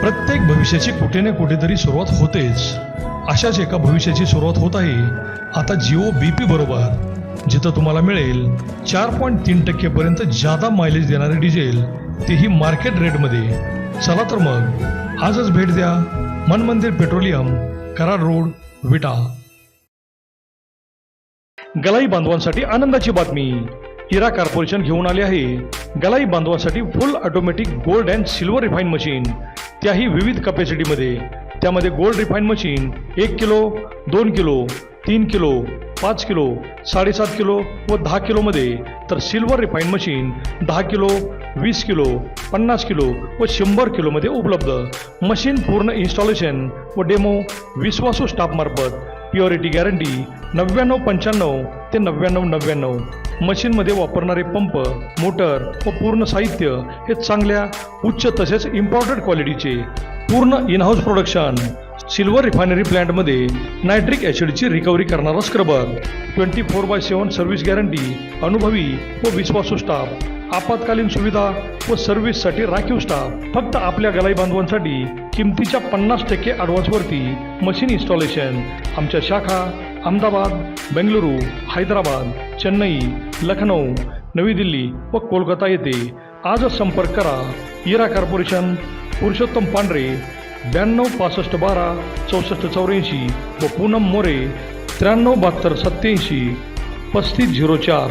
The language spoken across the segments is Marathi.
प्रत्येक भविष्याची कुठे ना कुठेतरी सुरुवात होतेच. अशाच एका भविष्याची सुरुवात होत आहे. आता जिओ बी पी बरोबर जिथं तुम्हाला मिळेल चार पॉईंट तीन टक्केपर्यंत जादा मायलेज देणारे डिझेल तेही मार्केट रेटमध्ये चला तर मग आजच भेट द्या. Manmandir petroleum Karad road Vita. गलाई बांधवांसाठी आनंदाची बातमी. इरा कॉर्पोरेशन घेऊन आले आहे. गलाई बांधवांसाठी full automatic gold and silver refine machine त्याही विविध कपॅसिटीमध्ये त्यामध्ये गोल्ड रिफाईन मशीन एक किलो दोन किलो तीन किलो पाच किलो साडेसात किलो व दहा किलोमध्ये तर सिल्वर रिफाईन मशीन दहा किलो वीस किलो पन्नास किलो व शंभर किलोमध्ये उपलब्ध. मशीन पूर्ण इन्स्टॉलेशन व डेमो विश्वासू स्टाफमार्फत प्युअरिटी गॅरंटी नव्याण्णव पंच्याण्णव ते नव्याण्णव नव्याण्णव. मशीनमध्ये वापरणारे पंप मोटर व पूर्ण साहित्य हे चांगल्या उच्च तसेच इम्पॉर्टंट क्वालिटीचे पूर्ण in house production silver refinery प्लॅन्टमध्ये nitric ॲसिडची रिकव्हरी करणारा scrubber. Twenty four by seven service guarantee अनुभवी व विश्वासू स्टाफ. आपत्कालीन सुविधा व सर्व्हिससाठी राखीव स्टाफ फक्त आपल्या गलाई बांधवांसाठी किमतीच्या पन्नास टक्के ॲडव्हान्सवरती मशीन इन्स्टॉलेशन आमच्या शाखा अहमदाबाद बेंगलुरू हैदराबाद चेन्नई लखनौ नवी दिल्ली व कोलकाता येथे. आजच संपर्क करा. इरा कॉर्पोरेशन पुरुषोत्तम पांढरे ब्याण्णव पासष्ट बारा चौसष्ट चौऱ्याऐंशी व पूनम मोरे त्र्याण्णव बहात्तर सत्याऐंशी पस्तीस झिरो चार.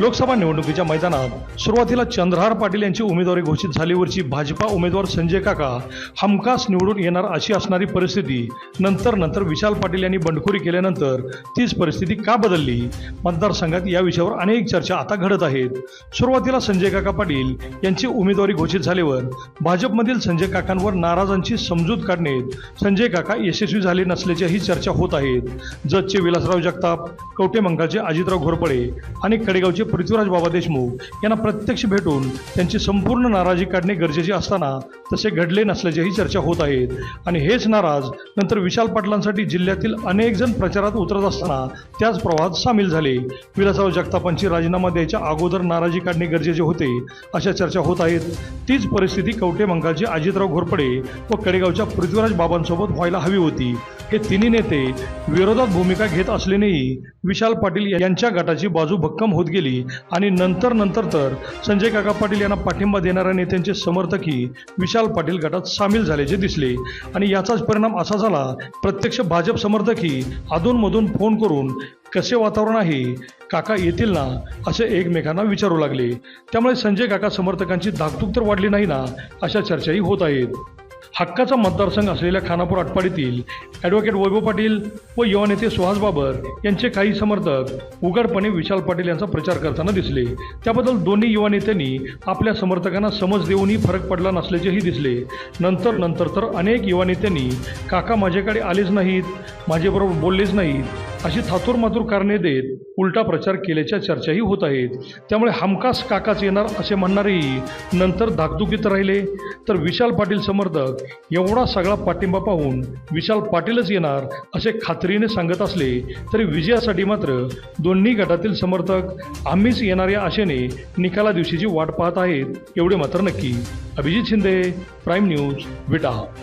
लोकसभा निवडणुकीच्या मैदानात सुरुवातीला चंद्रहार पाटील यांची उमेदवारी घोषित झाल्यावरची भाजपा उमेदवार संजय काका हमखास निवडून येणार अशी असणारी परिस्थिती नंतर नंतर विशाल पाटील यांनी बंडखोरी केल्यानंतर तीच परिस्थिती का बदलली? मतदारसंघात या विषयावर अनेक चर्चा आता घडत आहेत. सुरुवातीला संजय काका पाटील यांची उमेदवारी घोषित झाल्यावर भाजपमधील संजय काकांवर नाराजांची समजूत काढण्यात संजय काका यशस्वी झाले नसल्याच्याही चर्चा होत आहेत जतचे विलासराव जगताप कवटे मंगळचे अजितराव घोरपडे आणि कडेगावचे पृथ्वीराज बाबा देशमुख यांना प्रत्यक्ष भेटून त्यांची संपूर्ण नाराजी काढणे गरजेचे असताना तसे घडले नसल्याचेही चर्चा होत आहेत आणि हेच नाराज नंतर विशाल पाटलांसाठी जिल्ह्यातील अनेक जण प्रचारात उतरत असताना त्याच प्रवाहात सामील झाले. विलासराव जगतापांची राजीनामा द्यायच्या अगोदर नाराजी काढणे गरजेचे होते अशा चर्चा होत आहेत. तीच परिस्थिती कवटे मंगळचे अजितराव घोरपडे व कडेगावच्या पृथ्वीराज बाबांसोबत व्हायला हवी होती. हे तिन्ही नेते विरोधात भूमिका घेत असल्यानेही विशाल पाटील यांच्या गटाची बाजू भक्कम होत गेली आणि नंतर नंतर तर संजय काका पाटील यांना पाठिंबा देणाऱ्या नेत्यांचे समर्थकही विशाल पाटील गटात सामील झाल्याचे दिसले. आणि याचाच परिणाम असा झाला प्रत्यक्ष भाजप समर्थकही अधूनमधून फोन करून कसे वातावरण आहे? काका येतील ना? असे एकमेकांना विचारू लागले. त्यामुळे संजय काका समर्थकांची धाकधूक तर वाढली नाही ना अशा चर्चाही होत आहेत. हक्काचा मतदारसंघ असलेल्या खानापूर आटपाडीतील ॲडव्होकेट वैभव पाटील व युवा नेते सुहास बाबर यांचे काही समर्थक उघडपणे विशाल पाटील यांचा प्रचार करताना दिसले. त्याबद्दल दोन्ही युवा नेत्यांनी आपल्या समर्थकांना समज देऊनही फरक पडला नसल्याचेही दिसले. नंतर नंतर तर अनेक युवा नेत्यांनी काका माझ्याकडे आलेच नाहीत. माझ्याबरोबर बोललेच नाहीत. अशी थातूर कारणे देत उलटा प्रचार केल्याच्या चर्चाही होत आहेत. त्यामुळे हमखास काकाच येणार असे म्हणणारेही नंतर धाकधुकीत राहिले. तर विशाल पाटील समर्थक एवढा सगळा पाठिंबा पाहून विशाल पाटीलच येणार असे खात्रीने सांगत असले तरी विजयासाठी मात्र दोन्ही गटातील समर्थक आम्हीच येणार या आशेने निकाला दिवशीची वाट पाहत आहेत. एवढे मात्र नक्की. Abhijit Shinde prime news Vita.